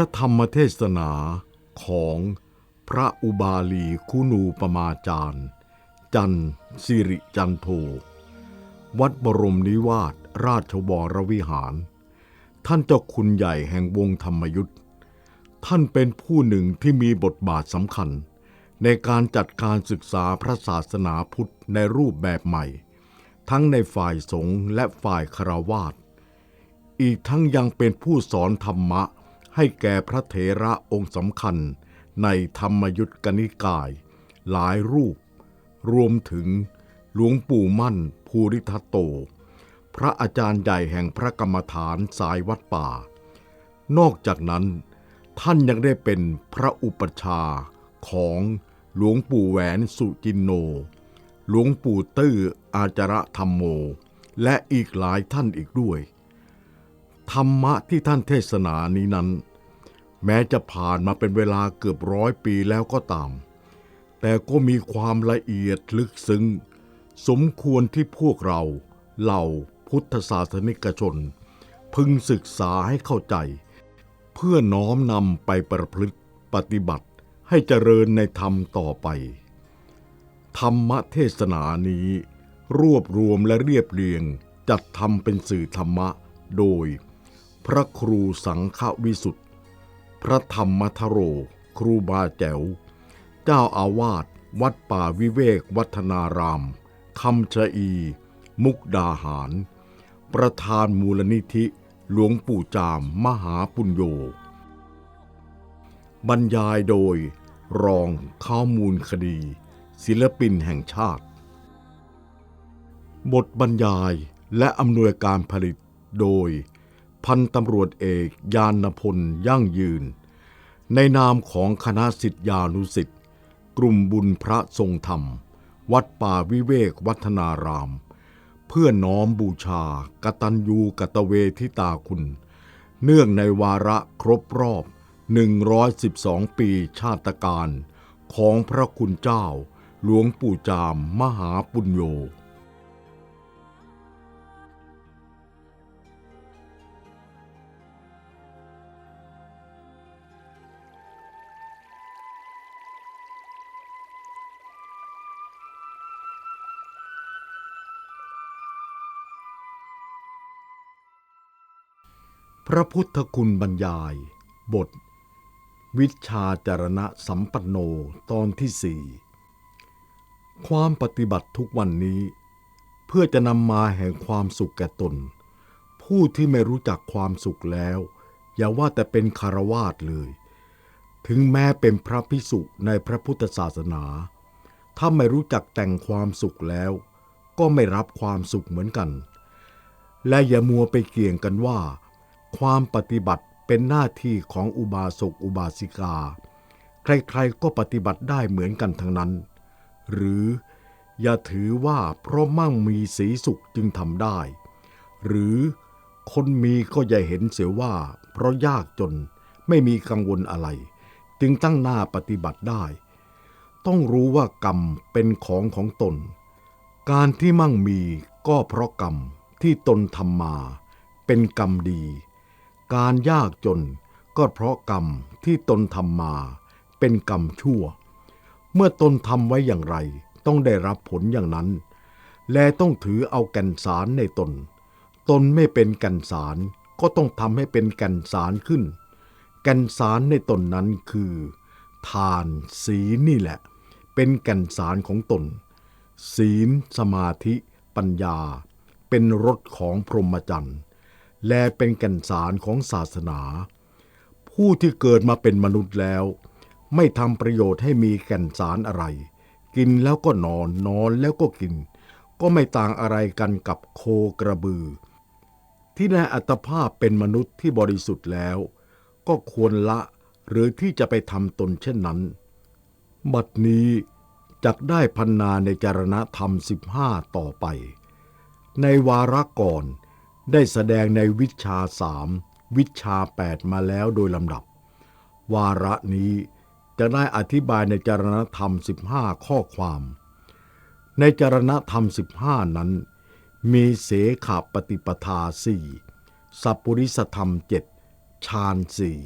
พระธรรมเทศนาของพระอุบาลีคุณูปมาจารย์ จันสิริจันโท วัดบรมนิวาสราชวรวิหาร ท่านเจ้าคุณใหญ่แห่งวงธรรมยุทธ์ ท่านเป็นผู้หนึ่งที่มีบทบาทสำคัญ ในการจัดการศึกษาพระศาสนาพุทธในรูปแบบใหม่ ทั้งในฝ่ายสงฆ์และฝ่ายคารวาสอีกทั้งยังเป็นผู้สอนธรรมะ ให้แก่พระเถระองค์สำคัญในธรรมยุทธกนิกาย หลายรูป รวมถึงหลวงปู่มั่นภูริทัตโต พระอาจารย์ใหญ่แห่งพระกรรมฐานสายวัดป่า นอกจากนั้น ท่านยังได้เป็นพระอุปชาของหลวงปู่แหวนสุจินโน หลวงปู่ตื้ออาจาระธรรมโม และอีกหลายท่านอีกด้วย ธรรมะที่ท่านเทศนานี้นั้น แม้จะผ่านมาเป็นเวลาเกือบร้อยปีแล้วก็ตาม แต่ก็มีความละเอียดลึกซึ้ง สมควรที่พวกเราเหล่าพุทธศาสนิกชน พึงศึกษาให้เข้าใจ เพื่อน้อมนำไปประพฤติปฏิบัติให้เจริญในธรรมต่อไป ธรรมเทศนานี้ รวบรวมและเรียบเรียงจัดทำเป็นสื่อธรรมะโดย พระครูสังฆวิสุทธ พระธรรมทโร ครูบาแจ๋ว เจ้าอาวาสวัดป่าวิเวกวัฒนารามคำชะอี มุกดาหาร ประธานมูลนิธิ หลวงปู่จามมหาปุญโญบรรยายโดย รองข้อมูลคดี ศิลปินแห่งชาติ บทบรรยายและอำนวยการผลิตโดย พันตำรวจเอกยานพลยั่งยืน ในนามของคณะสิทธิานุสิทธิ์กลุ่มบุญพระทรงธรรม วัดป่าวิเวกวัฒนาราม เพื่อน้อมบูชากตัญญูกตเวทิตาคุณ เนื่องในวาระครบรอบ 112 ปีชาตการ ของพระคุณเจ้า หลวงปู่จามมหาปุญโญ พระพุทธคุณบรรยาย บท วิชาจารณะสัมปันโนตอนที่สี่ความปฏิบัติทุกวันนี้ เพื่อจะนำมาแห่งความสุขแก่ตน ผู้ที่ไม่รู้จักความสุขแล้ว อย่าว่าแต่เป็นคารวาสเลย ถึงแม้เป็นพระพิสุในพระพุทธศาสนา ถ้าไม่รู้จักแต่งความสุขแล้ว ก็ไม่รับความสุขเหมือนกัน และอย่ามัวไปเกี่ยงกันว่า ความปฏิบัติเป็นหน้าที่ของอุบาสกอุบาสิกา ใครๆก็ปฏิบัติได้เหมือนกันทั้งนั้น หรืออย่าถือว่าเพราะมั่งมีสีสุขจึงทำได้ หรือคนมีก็อย่าเห็นเสียว่า เพราะยากจนไม่มีกังวลอะไร จึงตั้งหน้าปฏิบัติได้ ต้องรู้ว่ากรรมเป็นของของตน การที่มั่งมีก็เพราะกรรมที่ตนทำมา เป็นกรรมดี การยากจนก็เพราะกรรมที่ตนทำมาเป็นกรรมชั่ว เมื่อตนทำไว้อย่างไร ต้องได้รับผลอย่างนั้น และต้องถือเอาแก่นสารในตน ตนไม่เป็นแก่นสารก็ต้องทำให้เป็นแก่นสารขึ้น แก่นสารในตนนั้นคือ ทานศีลนี่แหละ เป็นแก่นสารของตน ศีล สมาธิ ปัญญา เป็นรถของพรหมจรรย์ และเป็นแก่นสารของศาสนา ผู้ที่เกิดมาเป็นมนุษย์แล้ว ไม่ทำประโยชน์ให้มีแก่นสารอะไร กินแล้วก็นอนนอนแล้วก็กิน ก็ไม่ต่างอะไรกันกับโคกระบือ ที่ในอัตภาพเป็นมนุษย์ที่บริสุทธิ์แล้ว ก็ควรละหรือที่จะไปทำตนเช่นนั้น บัดนี้จักได้พันนาในจารณธรรม 15 ต่อไป ในวาระก่อน ได้แสดงในวิชาสามวิชา 8 มาแล้วโดยลำดับ วาระนี้จะได้อธิบายในจารณธรรม 15 ข้อความ ในจารณธรรม 15 นั้น มีเสขาปฏิปทาสี่สัพปุริสธรรมเจ็ดฌานสี่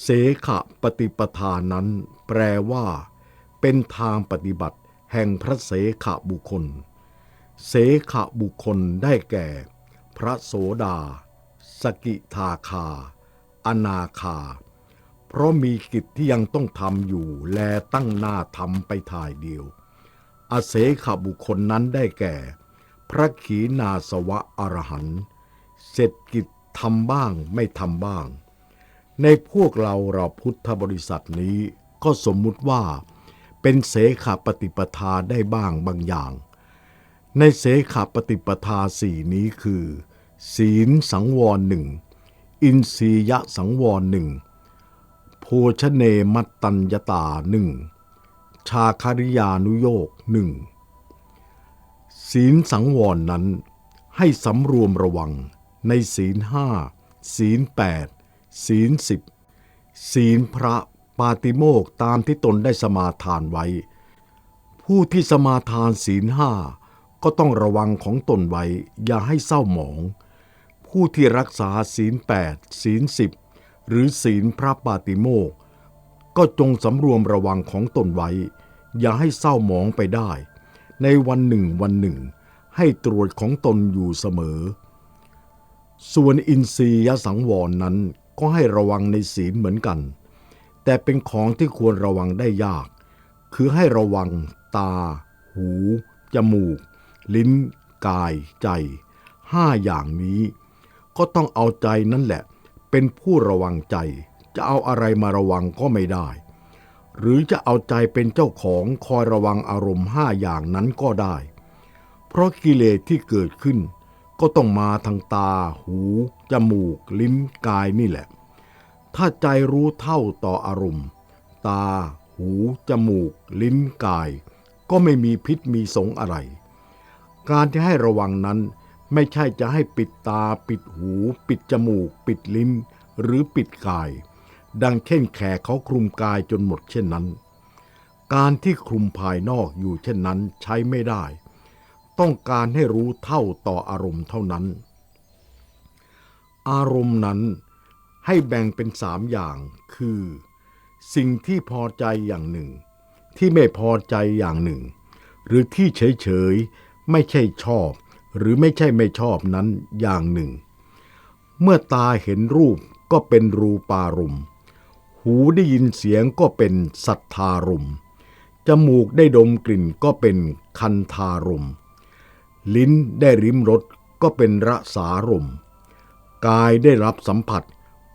เสขปฏิปทานั้น แปลว่า เป็นทางปฏิบัติแห่งพระเสขบุคคล เสขบุคคลได้แก่ พระโสดา สกิทาคา อนาคา เพราะมีกิจที่ยังต้องทำอยู่แลตั้งหน้าทำไปถ่ายเดียวอาเสขบุคคลนั้นได้แก่ พระขีณาสวะอรหันต์เสร็จกิจทำบ้างไม่ทำบ้าง ในพวกเราเราพุทธบริษัทนี้ก็สมมุติว่า เป็นเสขปฏิปทาได้บ้างบางอย่าง ในเสขปฏิปทาสี่นี้คือ ศีลสังวรหนึ่งอินทรียสังวรหนึ่งโภชเนมัตตัญญตาหนึ่งชาคาริยานุโยกหนึ่งศีลสังวรนั้นให้สำรวมระวังในศีลห้าศีลแปดศีลสิบศีลพระปาติโมกตามที่ตนได้สมาทานไว้ ผู้ที่สมาทานศีลห้า ก็ต้องระวังของตนไว้อย่าให้เศร้าหมอง ผู้ที่รักษาศีลแปดศีลสิบหรือศีลพระปาติโมกก็จงสำรวมระวังของตนไว้ อย่าให้เศร้าหมองไปได้ ในวันหนึ่งวันหนึ่ง ให้ตรวจของตนอยู่เสมอ ส่วนอินทรียสังวรนั้นก็ให้ระวังในศีลเหมือนกัน แต่เป็นของที่ควรระวังได้ยาก คือให้ระวังตา หู จมูก ลิ้น กายใจห้าอย่างนี้ ก็ต้องเอาใจนั่นแหละ เป็นผู้ระวังใจ จะเอาอะไรมาระวังก็ไม่ได้ หรือจะเอาใจเป็นเจ้าของคอยระวังอารมณ์ห้าอย่างนั้นก็ได้ เพราะกิเลสที่เกิดขึ้น ก็ต้องมาทางตา หู จมูก ลิ้น กายนี่แหละ ถ้าใจรู้เท่าต่ออารมณ์ ตา หู จมูก ลิ้น กาย ก็ไม่มีพิษมีสงอะไร การที่ให้ระวังนั้น ไม่ใช่จะให้ปิดตา ปิดหู ปิดจมูก ปิดลิ้น หรือปิดกาย ดังเช่นแขกเขาคลุมกายจนหมดเช่นนั้น การที่คลุมภายนอกอยู่เช่นนั้นใช้ไม่ได้ ต้องการให้รู้เท่าต่ออารมณ์เท่านั้น อารมณ์นั้นให้แบ่งเป็นสามอย่างคือ สิ่งที่พอใจอย่างหนึ่ง ที่ไม่พอใจอย่างหนึ่ง หรือที่เฉย ไม่ใช่ชอบ หรือไม่ใช่ไม่ชอบนั้นอย่างหนึ่ง เมื่อตาเห็นรูปก็เป็นรูปารมณ์หูได้ยินเสียงก็เป็นสัทธารมณ์จมูกได้ดมกลิ่นก็เป็นคันธารมณ์ลิ้นได้ริมรสก็เป็นระสารมณ์กายได้รับสัมผัส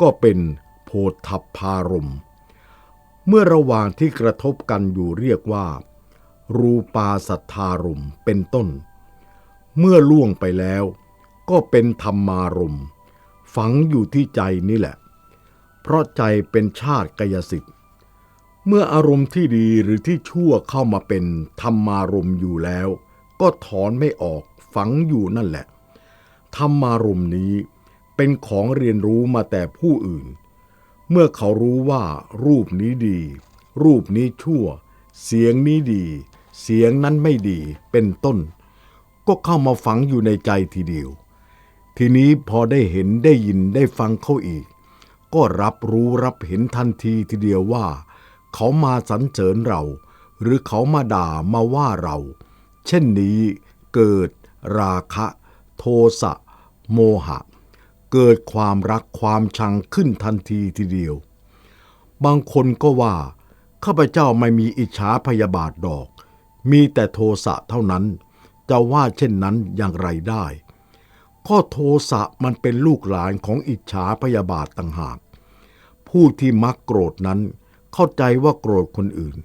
ก็เป็นโพธพารมณ์เมื่อระหว่างที่กระทบกันอยู่เรียกว่า รูปาสัทธารมเป็นต้น เมื่อล่วงไปแล้ว ก็เป็นธรรมารมฝังอยู่ที่ใจนี่แหละ เพราะใจเป็นชาติกายสิทธิ์ เมื่ออารมณ์ที่ดีหรือที่ชั่วเข้ามาเป็นธรรมารมอยู่แล้ว ก็ถอนไม่ออกฝังอยู่นั่นแหละ ธรรมารมนี้เป็นของเรียนรู้มาแต่ผู้อื่น เมื่อเขารู้ว่ารูปนี้ดี รูปนี้ชั่ว เสียงนี้ดี เสียงนั้นไม่ดีเป็นต้น ก็เข้ามาฝังอยู่ในใจทีเดียว ทีนี้พอได้เห็นได้ยินได้ฟังเขาอีก ก็รับรู้รับเห็นทันทีทีเดียวว่า เขามาสรรเสริญเรา หรือเขามาด่ามาว่าเรา เช่นนี้เกิดราคะ โทสะ โมหะ เกิดความรักความชังขึ้นทันทีทีเดียว บางคนก็ว่าข้าพเจ้าไม่มีอิจฉาพยาบาทดอก มีแต่โทสะเท่านั้น จะว่าเช่นนั้นอย่างไรได้ข้อโทสะมันเป็นลูกหลานของอิจฉาพยาบาทต่างหาก ผู้ที่มักโกรธนั้นเข้าใจว่าโกรธคนอื่น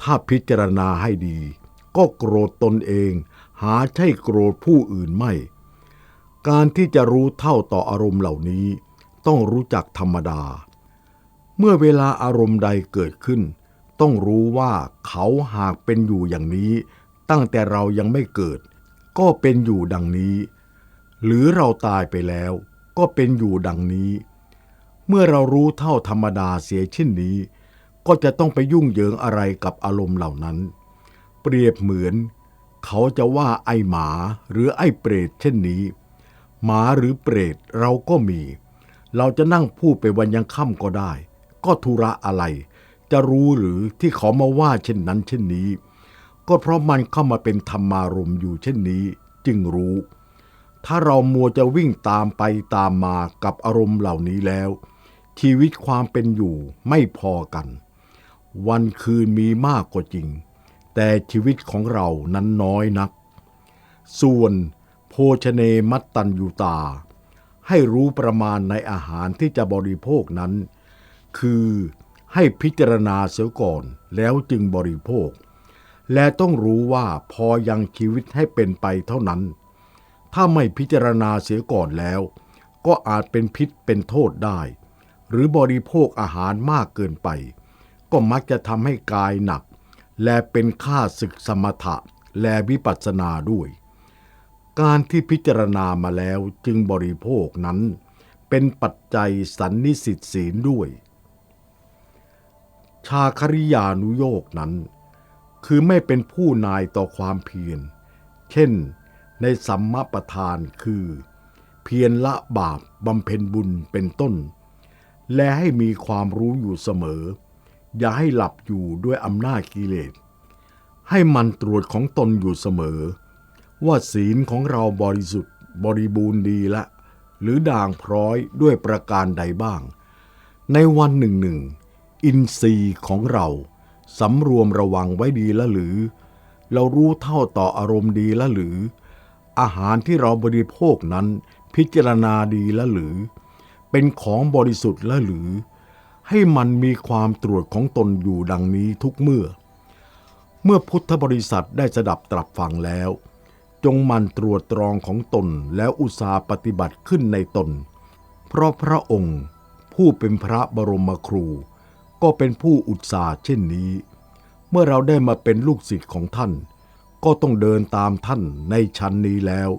ถ้าพิจารณาให้ดี ก็โกรธตนเอง หาใช่โกรธผู้อื่นไม่ การที่จะรู้เท่าต่ออารมณ์เหล่านี้ ต้องรู้จักธรรมดา เมื่อเวลาอารมณ์ใดเกิดขึ้น ต้องรู้ว่าเขาหากเป็นอยู่อย่างนี้ ตั้งแต่เรายังไม่เกิด ก็เป็นอยู่ดังนี้ หรือเราตายไปแล้ว ก็เป็นอยู่ดังนี้ เมื่อเรารู้เท่าธรรมดาเสียเช่นนี้ ก็จะต้องไปยุ่งเหยิงอะไรกับอารมณ์เหล่านั้น เปรียบเหมือน เขาจะว่าไอหมาหรือไอเปรตเช่นนี้ หมาหรือเปรตเราก็มี เราจะนั่งพูดไปวันยังค่ำก็ได้ ก็ธุระอะไร จะรู้หรือที่เขามาว่าเช่นนั้นเช่นนี้ ก็เพราะมันเข้ามาเป็นธรรมารมอยู่เช่นนี้ จึงรู้ ถ้าเรามัวจะวิ่งตามไปตามมากับอารมณ์เหล่านี้แล้ว ชีวิตความเป็นอยู่ไม่พอกัน วันคืนมีมากกว่าจริง แต่ชีวิตของเรานั้นน้อยนัก ส่วนโภชเนมัตตัญยูตา ให้รู้ประมาณในอาหารที่จะบริโภคนั้น คือ ให้พิจารณาเสียก่อนแล้วจึงบริโภค และต้องรู้ว่าพอยังชีวิตให้เป็นไปเท่านั้น ถ้าไม่พิจารณาเสียก่อนแล้ว ก็อาจเป็นพิษเป็นโทษได้ หรือบริโภคอาหารมากเกินไป ก็มักจะทำให้กายหนัก และเป็นค่าศึกสมถะและวิปัสสนาด้วย การที่พิจารณามาแล้วจึงบริโภคนั้น เป็นปัจจัยสันนิสิตศีลด้วย ชาคริยานุโยกนั้น คือไม่เป็นผู้นายต่อความเพียร เช่น ในสัมมาประธานคือ เพียรละบาปบำเพ็ญบุญเป็นต้น และให้มีความรู้อยู่เสมอ อย่าให้หลับอยู่ด้วยอำนาจกิเลส ให้มันตรวจของตนอยู่เสมอ ว่าศีลของเราบริสุทธิ์บริบูรณ์ดีละ หรือด่างพร้อยด้วยประการใดบ้าง ในวันหนึ่งหนึ่ง อินทรีย์ของเราสำรวมระวังไว้ดีละหรือ เรารู้เท่าต่ออารมณ์ดีละหรือ อาหารที่เราบริโภคนั้นพิจารณาดีละหรือ เป็นของบริสุทธิ์ละหรือ ให้มันมีความตรวจของตนอยู่ดังนี้ทุกเมื่อ เมื่อพุทธบริษัทได้สดับตรับฟังแล้ว จงมันตรวจตรองของตนแล้วอุตสาห์ปฏิบัติขึ้นในตน เพราะพระองค์ผู้เป็นพระบรมครู ก็เป็นผู้อุตสาห์เช่นนี้ เมื่อเราได้มาเป็นลูกศิษย์ของท่าน ก็ต้องเดินตามท่านในชั้นนี้แล้ว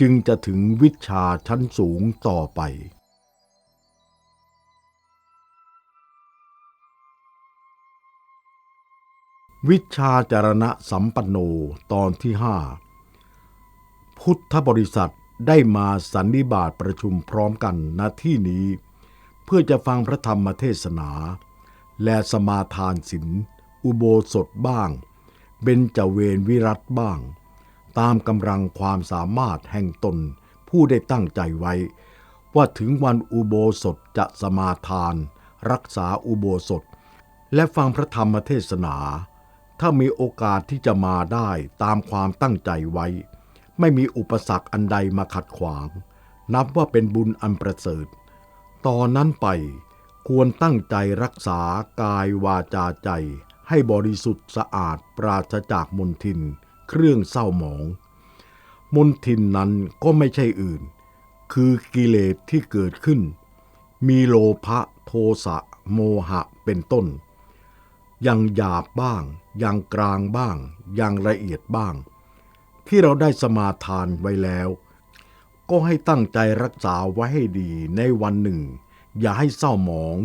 จึงจะถึงวิชาชั้นสูงต่อไปวิชาจารณะสัมปันโนตอนที่ห้าพุทธบริษัทได้มาสันนิบาตประชุมพร้อมกันณที่นี้ เพื่อจะฟังพระธรรมเทศนา และสมาทานศีลอุโบสถบ้าง เบญจเวรวิรัตบ้าง ตามกำลังความสามารถแห่งตนผู้ได้ตั้งใจไว้ ว่าถึงวันอุโบสถจะสมาทาน รักษาอุโบสถ และฟังพระธรรมเทศนา ถ้ามีโอกาสที่จะมาได้ตามความตั้งใจไว้ ไม่มีอุปสรรคอันใดมาขัดขวาง นับว่าเป็นบุญอันประเสริฐ ตอนนั้นไป ควรตั้งใจรักษากายวาจาใจ ให้บริสุทธิ์สะอาดปราศจากมลทิน เครื่องเศร้าหมอง มลทินนั้นก็ไม่ใช่อื่น คือกิเลสที่เกิดขึ้น มีโลภะโทสะโมหะเป็นต้น อย่างหยาบบ้าง อย่างกลางบ้าง อย่างละเอียดบ้าง ที่เราได้สมาทานไว้แล้ว ก็ให้ตั้งใจรักษาไว้ให้ดีในวันหนึ่ง อย่าให้เศร้าหมอง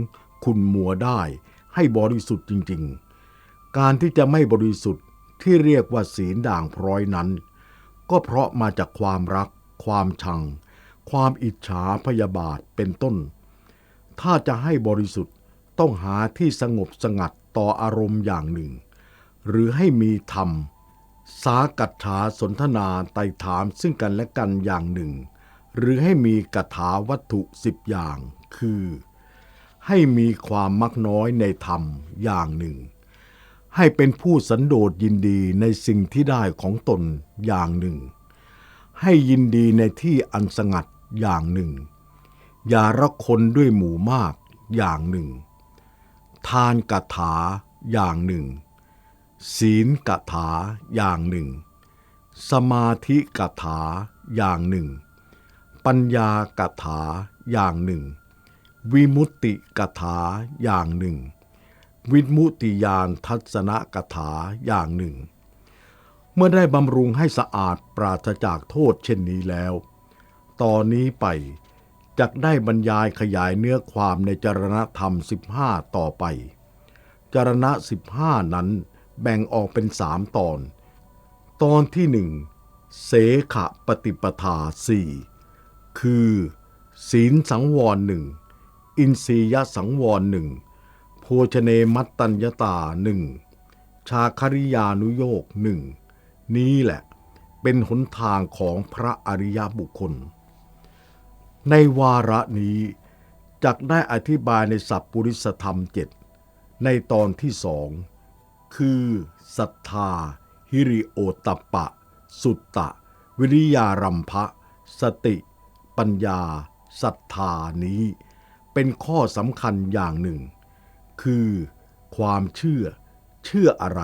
คุณมัวได้ ให้บริสุทธิ์จริง ๆ การที่จะไม่บริสุทธิ์ที่เรียกว่าศีลด่างพร้อยนั้น ก็เพราะมาจากความรัก ความชัง ความอิจฉาพยาบาทเป็นต้น ถ้าจะให้บริสุทธิ์ต้องหาที่สงบสงัดต่ออารมณ์อย่างหนึ่ง หรือให้มีธรรม สากัจฉาสนทนาไต่ถามซึ่งกันและกันอย่างหนึ่ง หรือให้มีกถาวัตถุสิบอย่าง คือ ให้มีความมักน้อยในธรรมอย่างหนึ่ง ให้เป็นผู้สันโดษยินดีในสิ่งที่ได้ของตนอย่างหนึ่ง ให้ยินดีในที่อันสงัดอย่างหนึ่ง อย่ารักคนด้วยหมู่มากอย่างหนึ่ง ทานกถาอย่างหนึ่ง ศีลกถาอย่างหนึ่ง สมาธิกถาอย่างหนึ่ง ปัญญากถาอย่างหนึ่ง วิมุตติกถาอย่างหนึ่ง วิมุตติยานทัศนกถาอย่างหนึ่ง เมื่อได้บำรุงให้สะอาดปราศจากโทษเช่นนี้แล้ว ตอนนี้ไปจักได้บรรยายขยายเนื้อความในจรณธรรม 15 ต่อไป จรณะ 15 นั้นแบ่งออกเป็นสามตอน ตอนที่หนึ่งเสขะปฏิปทาสี่คือ ศีลสังวรหนึ่ง อินทรียสังวรหนึ่งโภชเนมัตตัญญตาหนึ่งชาคริยานุโยกหนึ่งนี้แหละเป็นหนทางของพระอริยบุคคล ในวาระนี้จักได้อธิบายในสัพปุริสธรรมเจ็ดในตอนที่สอง คือศรัทธาฮิริโอตตัปปะ สุตตะ วิริยารัมภะสติ ปัญญาศรัทธานี้ เป็นข้อสำคัญอย่างหนึ่ง คือความเชื่อ เชื่ออะไร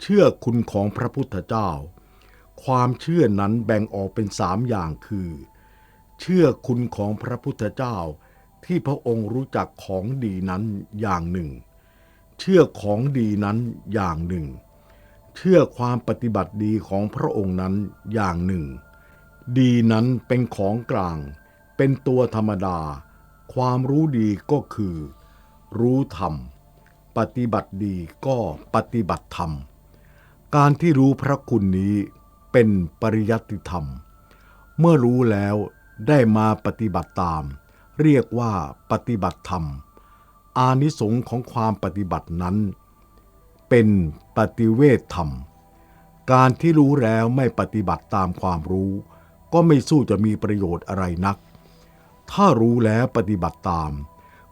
เชื่อคุณของพระพุทธเจ้า ความเชื่อนั้นแบ่งออกเป็นสามอย่างคือ เชื่อคุณของพระพุทธเจ้า ที่พระองค์รู้จักของดีนั้นอย่างหนึ่ง เชื่อของดีนั้นอย่างหนึ่ง เชื่อความปฏิบัติดีของพระองค์นั้นอย่างหนึ่ง ดีนั้นเป็นของกลาง เป็นตัวธรรมดา ความรู้ดีก็คือ รู้ธรรม ปฏิบัติดีก็ปฏิบัติธรรม การที่รู้พระคุณนี้เป็นปริยัติธรรม เมื่อรู้แล้วได้มาปฏิบัติตาม เรียกว่าปฏิบัติธรรม อานิสงส์ของความปฏิบัตินั้น เป็นปฏิเวทธรรม การที่รู้แล้วไม่ปฏิบัติตามความรู้ ก็ไม่สู้จะมีประโยชน์อะไรนัก ถ้ารู้แล้วปฏิบัติตาม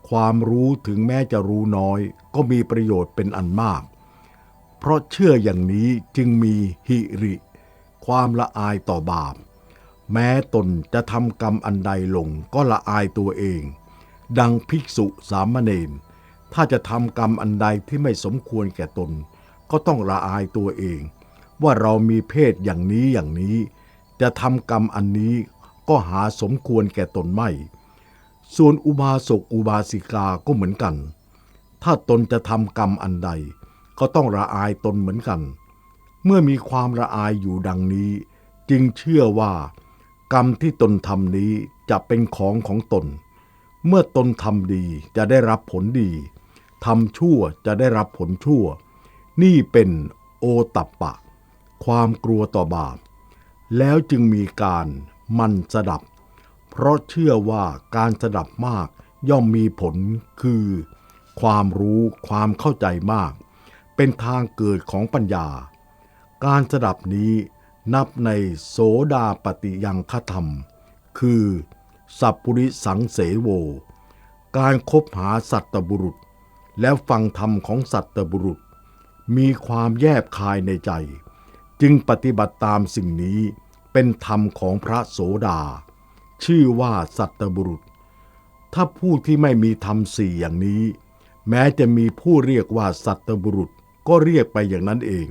ความรู้ถึงแม้จะรู้น้อย ก็มีประโยชน์เป็นอันมาก เพราะเชื่ออย่างนี้จึงมีหิริ ความละอายต่อบาป แม้ตนจะทำกรรมอันใดลงก็ละอายตัวเอง ดังภิกษุสามเณรถ้าจะทำกรรมอันใดที่ไม่สมควรแก่ตน ก็ต้องละอายตัวเอง ว่าเรามีเพศอย่างนี้อย่างนี้ จะทำกรรมอันนี้ก็หาสมควรแก่ตนไม่ ส่วนอุบาสกอุบาสิกาก็เหมือนกัน ถ้าตนจะทำกรรมอันใด ก็ต้องละอายตนเหมือนกัน เมื่อมีความละอายอยู่ดังนี้ จึงเชื่อว่า กรรมที่ตนทำนี้จะเป็นของของตน เมื่อตนทำดีจะได้รับผลดีทำชั่วจะได้รับผลชั่ว นี่เป็นโอตัปปะ ความกลัวต่อบาป แล้วจึงมีการมันสดับ เพราะเชื่อว่าการสดับมากย่อมมีผลคือ ความรู้ความเข้าใจมาก เป็นทางเกิดของปัญญา การสดับนี้นับในโสดาปฏิยังคธรรม คือสัพปุริสังเสโว การคบหาสัตบุรุษ แล้วฟังธรรมของสัตบุรุษ มีความแยบคายในใจ จึงปฏิบัติตามสิ่งนี้เป็นธรรมของพระโสดา ชื่อว่าสัตบุรุษ ถ้าผู้ที่ไม่มีธรรมสี่อย่างนี้ แม้จะมีผู้เรียกว่าสัตบุรุษก็เรียกไปอย่างนั้นเอง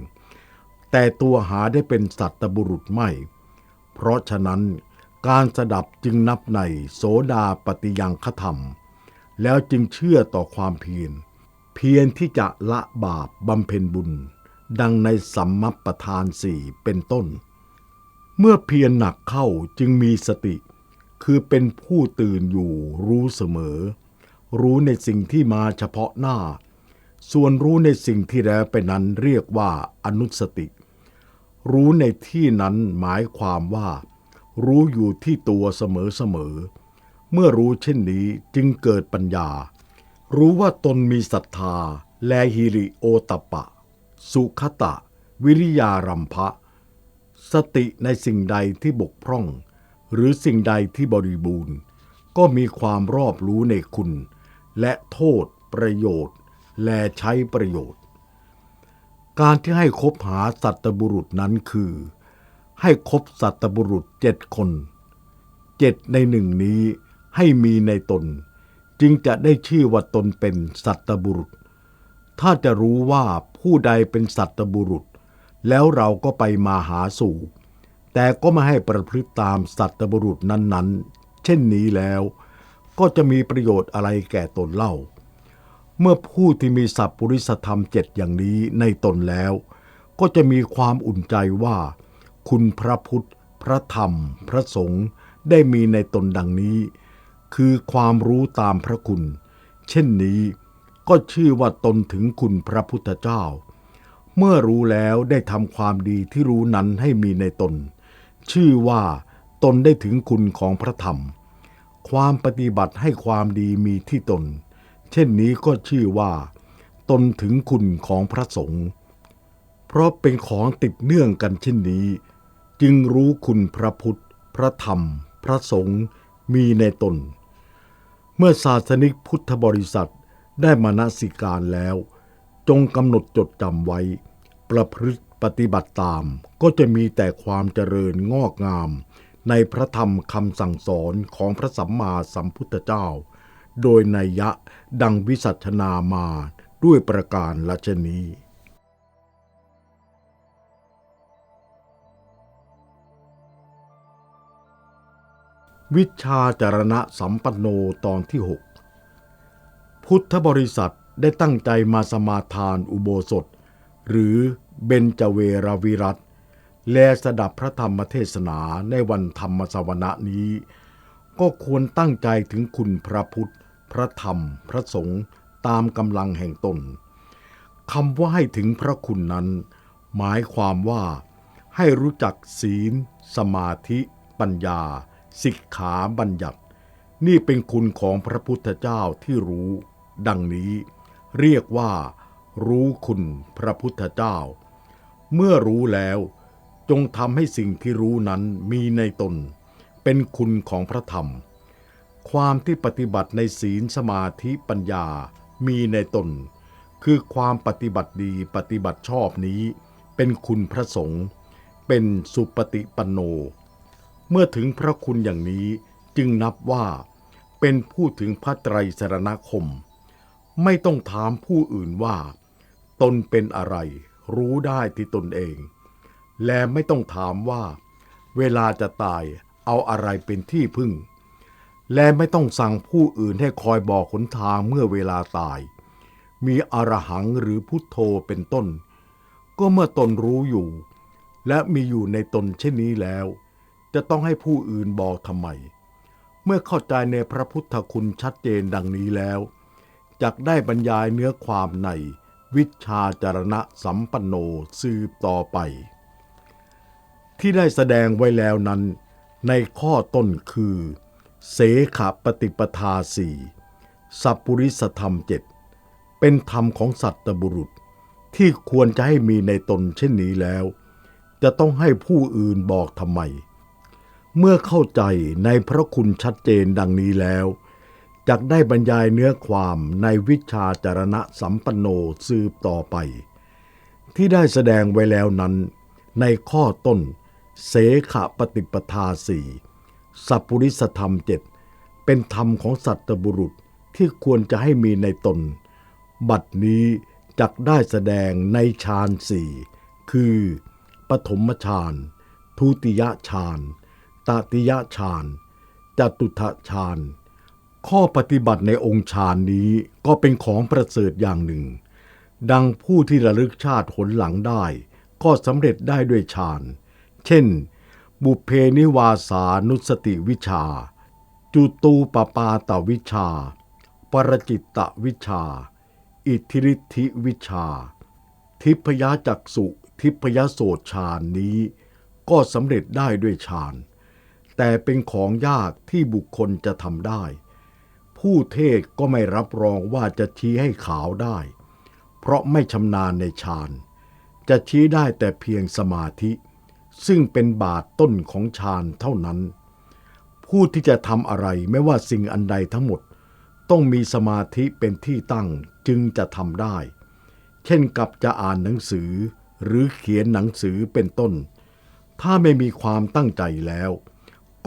แต่ตัวหาได้เป็นสัตบุรุษไม่ เพราะฉะนั้นการสดับจึงนับในโสดาปฏิยังคธรรม แล้วจึงเชื่อต่อความเพียร เพียรที่จะละบาปบำเพ็ญบุญ ดังในสัมมัปปทานสี่เป็นต้น เมื่อเพียรหนักเข้าจึงมีสติ คือเป็นผู้ตื่นอยู่รู้เสมอ รู้ในสิ่งที่มาเฉพาะหน้า ส่วนรู้ในสิ่งที่แล้วไปนั้นเรียกว่าอนุสติ รู้ในที่นั้นหมายความว่า รู้อยู่ที่ตัวเสมอเสมอ เมื่อรู้เช่นนี้จึงเกิดปัญญา รู้ว่าตนมีศรัทธา และฮิริโอตปะ สุขตะ วิริยารัมภะ สติในสิ่งใดที่บกพร่อง หรือสิ่งใดที่บริบูรณ์ ก็มีความรอบรู้ในคุณ และโทษ ประโยชน์ และใช้ประโยชน์ การที่ให้คบหาสัตบุรุษนั้นคือ ให้คบสัตบุรุษเจ็ดคนเจ็ดในหนึ่งนี้ให้มีในตน จึงจะได้ชื่อว่าตนเป็นสัตบุรุษ ถ้าจะรู้ว่าผู้ใดเป็นสัตบุรุษ แล้วเราก็ไปมาหาสู่ แต่ก็ไม่ให้ประพฤติตามสัตบุรุษนั้นๆ เช่นนี้แล้ว ก็จะมีประโยชน์อะไรแก่ตนเล่า เมื่อผู้ที่มีสัพปุริสธรรมเจ็ดอย่างนี้ในตนแล้ว ก็จะมีความอุ่นใจว่า คุณพระพุทธ พระธรรม พระสงฆ์ได้มีในตนดังนี้ คือความรู้ตามพระคุณ เช่นนี้ก็ชื่อว่าตนถึงคุณพระพุทธเจ้า เมื่อรู้แล้วได้ทำความดีที่รู้นั้นให้มีในตน ชื่อว่าตนได้ถึงคุณของพระธรรม ความปฏิบัติให้ความดีมีที่ตน เช่นนี้ก็ชื่อว่า ตนถึงคุณของพระสงฆ์เพราะเป็นของติดเนื่องกันเช่นนี้ จึงรู้คุณพระพุทธ พระธรรม พระสงฆ์มีในตน เมื่อศาสนิกพุทธบริษัทได้มานาสิการแล้ว จงกำหนดจดจำไว้ ประพฤติ ปฏิบัติตามก็จะมีแต่ความเจริญงอกงาม ในพระธรรมคำสั่งสอนของพระสัมมาสัมพุทธเจ้า โดยนัยยะดังวิสัชนามาด้วยประการละชนี้วิชาจารณะสัมปันโนตอนที่ 6 พุทธบริษัทได้ตั้งใจมาสมาทานอุโบสถ หรือ เบญจเวรวิรัตและสดับพระธรรมเทศนาในวันธรรมสวนะนี้ ก็ควรตั้งใจถึงคุณพระพุทธ พระธรรม พระสงฆ์ตามกำลังแห่งตนคำว่าให้ถึงพระคุณนั้น หมายความว่า ให้รู้จักศีล สมาธิ ปัญญาสิกขาบัญญัติ นี่เป็นคุณของพระพุทธเจ้าที่รู้ ดังนี้ เรียกว่า รู้คุณพระพุทธเจ้า เมื่อรู้แล้ว จงทำให้สิ่งที่รู้นั้นมีในตน เป็นคุณของพระธรรม ความที่ปฏิบัติในศีลสมาธิปัญญามีในตน คือความปฏิบัติดีปฏิบัติชอบนี้ เป็นคุณพระสงฆ์เป็นสุปฏิปันโน เมื่อถึงพระคุณอย่างนี้จึงนับว่าเป็นผู้ถึงพระไตรสรณคม ไม่ต้องถามผู้อื่นว่า ตนเป็นอะไร รู้ได้ที่ตนเอง และไม่ต้องถามว่า เวลาจะตายเอาอะไรเป็นที่พึ่ง และไม่ต้องสั่งผู้อื่นให้คอยบอกหนทางเมื่อเวลาตาย มีอรหังหรือพุทโธเป็นต้น ก็เมื่อตนรู้อยู่ และมีอยู่ในตนเช่นนี้แล้ว จะต้องให้ผู้อื่นบอกทำไม เมื่อเข้าใจในพระพุทธคุณชัดเจนดังนี้แล้วจักได้บรรยายเนื้อความใน วิชาจารณะสัมปันโนสืบต่อไป ที่ได้แสดงไว้แล้วนั้น ในข้อต้นคือ เสขปฏิปทาสี่สัพปุริสธรรมเจ็ดเป็นธรรมของสัตบุรุษ ที่ควรจะให้มีในตนเช่นนี้แล้ว จะต้องให้ผู้อื่นบอกทำไม เมื่อเข้าใจในพระคุณชัดเจนดังนี้แล้ว จักได้บรรยายเนื้อความในวิชาจารณะสัมปันโนสืบต่อไป ที่ได้แสดงไว้แล้วนั้น ในข้อต้น เสขปฏิปทาสี่สัพปุริสธรรมเจ็ดเป็นธรรมของสัตบุรุษที่ควรจะให้มีในตน บัดนี้จักได้แสดงในฌานสี่คือปฐมฌานทุติยฌานตติยฌานจตุทฌาน ข้อปฏิบัติในองค์ฌานนี้ก็เป็นของประเสริฐอย่างหนึ่ง ดังผู้ที่ระลึกชาติหนหลังได้ ก็สำเร็จได้ด้วยฌาน เช่น บุเพนิวาสานุสติวิชา จุตูปปาตวิชา ปรจิตตวิชา อิทธิฤทธิวิชา ทิพยจักสุทิพยโสฌานนี้ ก็สำเร็จได้ด้วยฌาน แต่เป็นของยากที่บุคคลจะทำได้ ผู้เทศก็ไม่รับรองว่าจะชี้ให้ขาวได้ เพราะไม่ชำนาญในฌาน จะชี้ได้แต่เพียงสมาธิ ซึ่งเป็นบาทต้นของฌานเท่านั้น ผู้ที่จะทำอะไรไม่ว่าสิ่งอันใดทั้งหมด ต้องมีสมาธิเป็นที่ตั้งจึงจะทำได้ เช่นกับจะอ่านหนังสือ หรือเขียนหนังสือเป็นต้น ถ้าไม่มีความตั้งใจแล้ว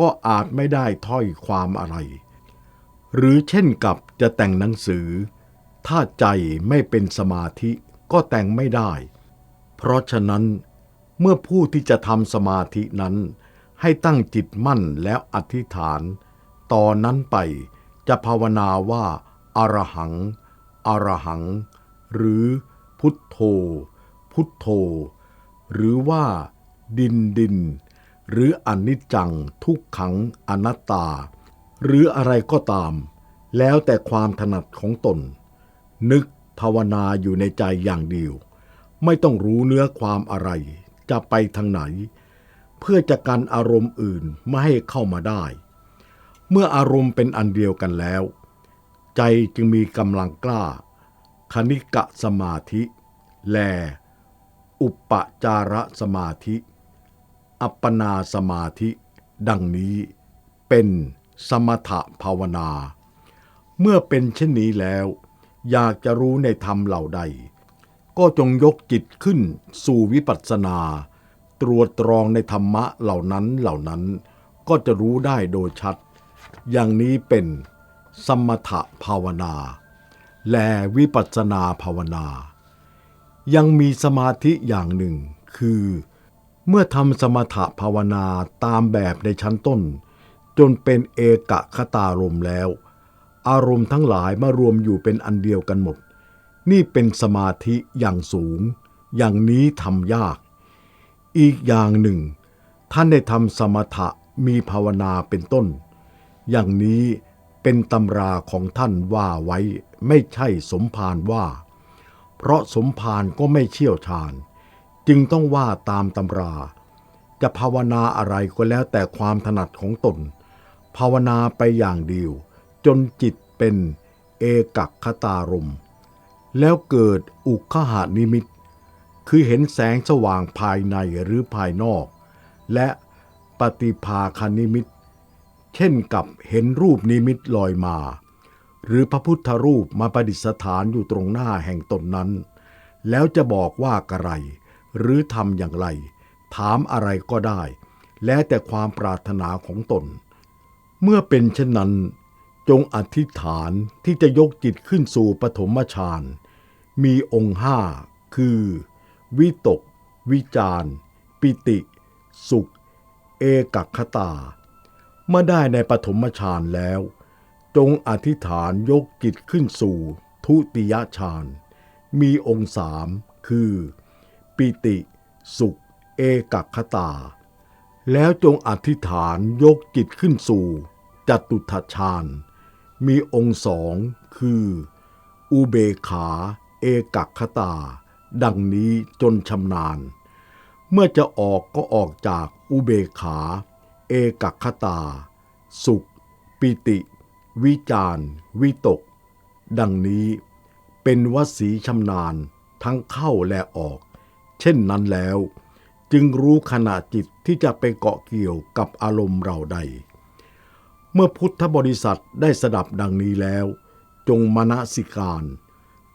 ก็อาจไม่ได้ถ้อยความอะไร หรือเช่นกับจะแต่งหนังสือ ถ้าใจไม่เป็นสมาธิก็แต่งไม่ได้ เพราะฉะนั้น เมื่อผู้ที่จะทำสมาธินั้น ให้ตั้งจิตมั่นแล้วอธิษฐาน ต่อนนั้นไปจะภาวนาว่าอรหังอรหัง หรือพุทโธ พุทโธ หรือว่า ดินดิน หรืออนิจจังทุกขังอนัตตา หรืออะไรก็ตาม แล้วแต่ความถนัดของตน นึกภาวนาอยู่ในใจอย่างเดียว ไม่ต้องรู้เนื้อความอะไร จะไปทางไหน เพื่อจะกันอารมณ์อื่นไม่ให้เข้ามาได้ เมื่ออารมณ์เป็นอันเดียวกันแล้ว ใจจึงมีกำลังกล้า คณิกะสมาธิ แล อุปจารสมาธิ อัปปนาสมาธิ ดังนี้เป็น สมถภาวนา เมื่อเป็นเช่นนี้แล้ว อยากจะรู้ในธรรมเหล่าใด ก็จงยกจิตขึ้นสู่วิปัสสนา ตรวจตรองในธรรมะเหล่านั้นเหล่านั้น ก็จะรู้ได้โดยชัด อย่างนี้เป็นสมถภาวนา และวิปัสสนาภาวนา ยังมีสมาธิอย่างหนึ่งคือ เมื่อทำสมถภาวนาตามแบบในชั้นต้น จนเป็นเอกคตารมณ์แล้ว อารมณ์ทั้งหลายมารวมอยู่เป็นอันเดียวกันหมด นี่เป็นสมาธิอย่างสูง อย่างนี้ทำยาก อีกอย่างหนึ่ง ท่านได้ทำสมถะมีภาวนาเป็นต้น อย่างนี้เป็นตำราของท่านว่าไว้ไม่ใช่สมภารว่า เพราะสมภารก็ไม่เชี่ยวชาญ จึงต้องว่าตามตำรา จะภาวนาอะไรก็แล้วแต่ความถนัดของตน ภาวนาไปอย่างเดียว จนจิตเป็นเอกัคคตารม แล้วเกิดอุคหานิมิต คือเห็นแสงสว่างภายในหรือภายนอก และปฏิภาคนิมิต เช่นกับเห็นรูปนิมิตลอยมา หรือพระพุทธรูปมาประดิษฐานอยู่ตรงหน้าแห่งตนนั้น แล้วจะบอกว่ากระไร หรือทำอย่างไร ถามอะไรก็ได้ แล้วแต่ความปรารถนาของตน เมื่อเป็นเช่นนั้น จงอธิษฐานที่จะยกจิตขึ้นสู่ปฐมฌานมีองค์ห้าคือ วิตก วิจารปิติ สุข เอกัคคตา เมื่อได้ในปฐมฌานแล้ว จงอธิษฐานยกจิตขึ้นสู่ ทุติยฌานมีองค์สามคือ ปิติ สุข เอกัคคตา แล้วจงอธิษฐานยกจิตขึ้นสู่จตุทัชฌานมีองค์สองคือ อุเบขา เอกัคคตา ดังนี้จนชำนาญ เมื่อจะออกก็ออกจากอุเบขา เอกัคคตา สุข ปิติ วิจารวิตก ดังนี้เป็นวสีชำนาญทั้งเข้าและออก เช่นนั้นแล้ว จึงรู้ขณะจิตที่จะไปเกาะเกี่ยวกับอารมณ์เราใด เมื่อพุทธบริษัทได้สดับดังนี้แล้ว จงมนสิการ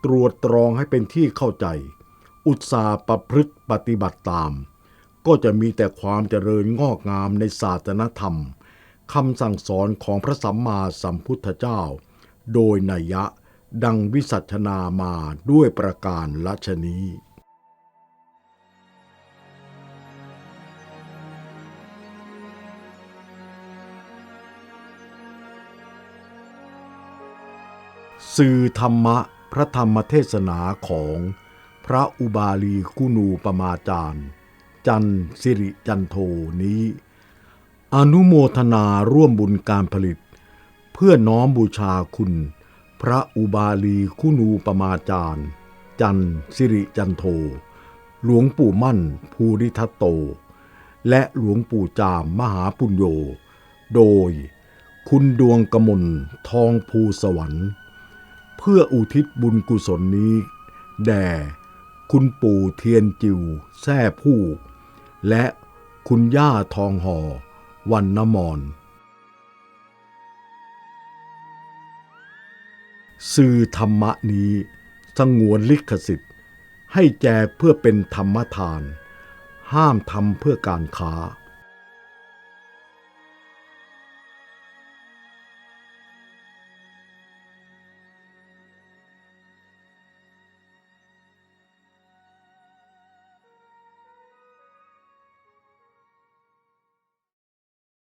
ตรวจตรองให้เป็นที่เข้าใจ อุตสาหประพฤติปฏิบัติตาม ก็จะมีแต่ความเจริญงอกงามในศาสนธรรมคำสั่งสอนของพระสัมมาสัมพุทธเจ้า โดยนัยยะดังวิสัชนามาด้วยประการละชนี้ สื่อธรรมะพระธรรมเทศนาของพระอุบาลีกุนูปมาจารย์ จันสิริจันโทนี้ อนุโมทนาร่วมบุญการผลิต เพื่อน้อมบูชาคุณ พระอุบาลีคุนูปมาจารย์ จันสิริจันโท หลวงปู่มั่นภูริทัตโต และหลวงปู่จามมหาปุญโญโดยคุณดวงกมลทองภูสวรรค์ พื่ออุทิศบุญกุศลนี้ แด่คุณปู่เทียนจิวแท่ผู้ และคุณย่าทองหอวันนมร สื่อธรรมะนี้สงวนลิขสิทธิ์ ให้แจกเพื่อเป็นธรรมทาน ห้ามทำเพื่อการค้า